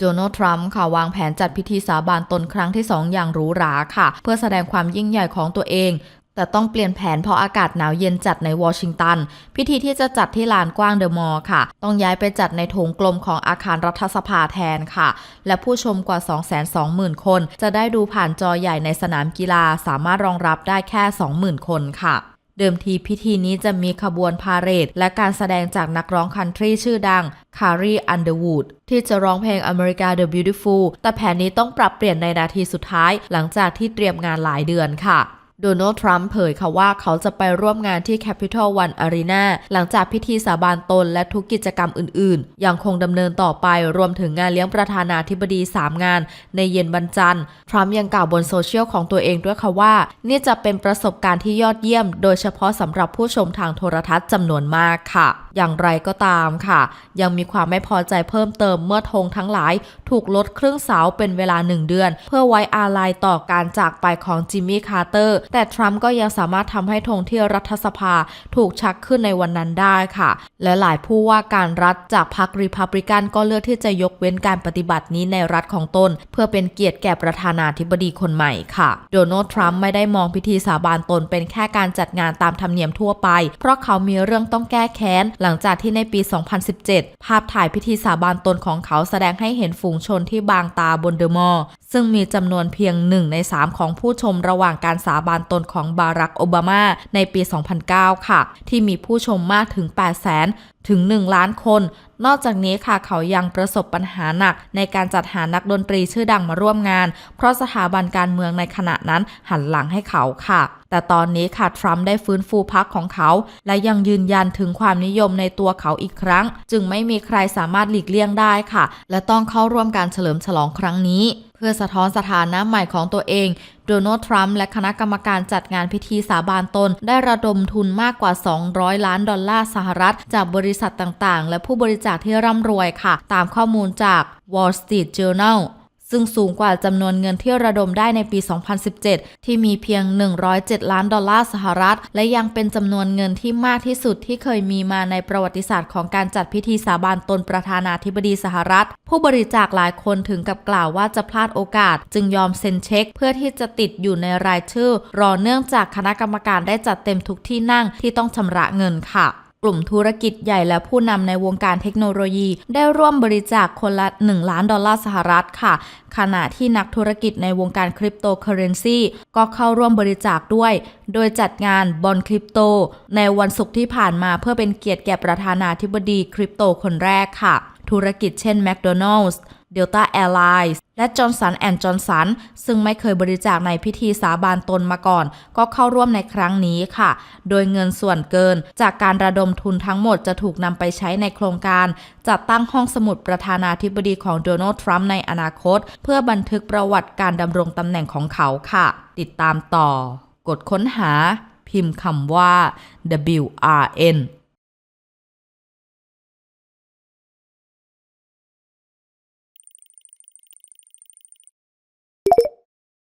โดนัลด์ทรัมป์ค่ะวางแผนจัดพิธีสาบานตนครั้งที่ 2 อย่างหรูหราค่ะ เพื่อแสดงความยิ่งใหญ่ของตัวเอง แต่ต้องเปลี่ยนแผนเพราะอากาศหนาวเย็นจัดในวอชิงตัน พิธีที่จะจัดที่ลานกว้างเดอะมอลล์ค่ะ ต้องย้ายไปจัดในโถงกลมของอาคารรัฐสภาแทนค่ะ และผู้ชมกว่า 220,000 คน จะได้ดูผ่านจอใหญ่ในสนามกีฬาสามารถรองรับได้แค่ 20,000 คนค่ะ เดิมทีพิธีนี้จะมีขบวนพาเหรดและการแสดงจากนักร้องคันทรีชื่อดังคารีอันเดอร์วูดที่จะร้องเพลง America the Beautiful แต่แผนนี้ต้องปรับเปลี่ยนในนาทีสุดท้าย หลังจากที่เตรียมงานหลายเดือนค่ะ โดนัลด์ทรัมป์เผยค่ะว่าเขาจะไปร่วมงานที่ Capital One Arena หลังจากพิธีสาบานตนและทุกกิจกรรมอื่นๆ ยังคงดำเนินต่อไปรวมถึงงานเลี้ยงประธานาธิบดี 3 งาน ในเย็นวันจันทร์ ทรัมป์ยังกล่าวบนโซเชียลของตัวเองด้วยค่ะว่า นี่จะเป็นประสบการณ์ที่ยอดเยี่ยม โดยเฉพาะสำหรับผู้ชมทางโทรทัศน์จำนวนมากค่ะ อย่างไรก็ตามค่ะ ยังมีความไม่พอใจเพิ่มเติมเมื่อธงทั้งหลาย ถูกลดครึ่งเสาเป็นเวลาหนึ่งเดือน เพื่อไว้อาลัยต่อการจากไปของจิมมี่คาร์เตอร์แต่ทรัมป์ก็ยังสามารถทำให้ธงที่รัฐสภาถูกชักขึ้นในวันนั้นได้ค่ะ และหลายผู้ว่าการรัฐจากพรรครีพับลิกันก็เลือกที่จะยกเว้นการปฏิบัตินี้ในรัฐของตน เพื่อเป็นเกียรติแก่ประธานาธิบดีคนใหม่ค่ะ โดนัลด์ทรัมป์ไม่ได้มองพิธีสาบานตนเป็นแค่การจัดงานตามธรรมเนียมทั่วไป เพราะเขามีเรื่องต้องแก้แค้น หลังจากที่ในปี 2017 ภาพถ่ายพิธีสาบานตนของเขาแสดงให้เห็นฝูงชนที่บางตาบนเดอะมอลล์ซึ่งมีจำนวนเพียงหนึ่งใน 3 ของผู้ชมระหว่างการสาบานตนของบารักโอบามาในปี 2009 ค่ะ ที่มีผู้ชมมากถึง 800,000ถึง 1 ล้านคน นอกจากนี้ค่ะเขายังประสบปัญหาหนัก ในการจัดหานักดนตรีชื่อดังมาร่วมงาน เพราะสถาบันการเมืองในขณะนั้นหันหลังให้เขาค่ะ แต่ตอนนี้ค่ะทรัมป์ได้ฟื้นฟูพรรคของเขา และยังยืนยันถึงความนิยมในตัวเขาอีกครั้ง จึงไม่มีใครสามารถหลีกเลี่ยงได้ค่ะ และต้องเข้าร่วมการเฉลิมฉลองครั้งนี้ เพื่อสะท้อนสถานะใหม่ของตัวเองโดนัลด์ทรัมป์และคณะกรรมการจัดงานพิธีสาบานตน ได้ระดมทุนมากกว่า 200 ล้านดอลลาร์สหรัฐ จากบริษัทต่างๆ และผู้บริจาคที่ร่ำรวยค่ะ ตามข้อมูลจาก Wall Street Journal ซึ่งสูงกว่าจำนวนเงินที่ระดมได้ในปี 2017 ที่มีเพียง 107 ล้านดอลลาร์สหรัฐ และยังเป็นจำนวนเงินที่มากที่สุดที่เคยมีมาในประวัติศาสตร์ของการจัดพิธีสาบานตนประธานาธิบดีสหรัฐ ผู้บริจาคหลายคนถึงกับกล่าวว่าจะพลาดโอกาส จึงยอมเซ็นเช็ค เพื่อที่จะติดอยู่ในรายชื่อ รอเนื่องจากคณะกรรมการได้จัดเต็มทุกที่นั่งที่ต้องชำระเงินค่ะ กลุ่มธุรกิจใหญ่และผู้นำในวงการเทคโนโลยี ได้ร่วมบริจาคคนละ 1 ล้านดอลลาร์สหรัฐค่ะ ขณะที่นักธุรกิจในวงการคริปโตเคอเรนซีก็เข้าร่วมบริจาคด้วย โดยจัดงานบอลคริปโต ในวันศุกร์ที่ผ่านมาเพื่อเป็นเกียรติแก่ประธานาธิบดีคริปโตคนแรกค่ะ ธุรกิจเช่น McDonald's Delta Airlines และ Johnson Johnson ซึ่งไม่เคยบริจาคในพิธีสาบานตนมาก่อน ก็เข้าร่วมในครั้งนี้ค่ะ โดยเงินส่วนเกิน จากการระดมทุนทั้งหมดจะถูกนำไปใช้ในโครงการ จัดตั้งห้องสมุดประธานาธิบดีของโดนัลด์ทรัมป์ในอนาคต เพื่อบันทึกประวัติการดำรงตำแหน่งของเขาค่ะ ติดตามต่อ กดค้นหา พิมพ์คำว่า WRN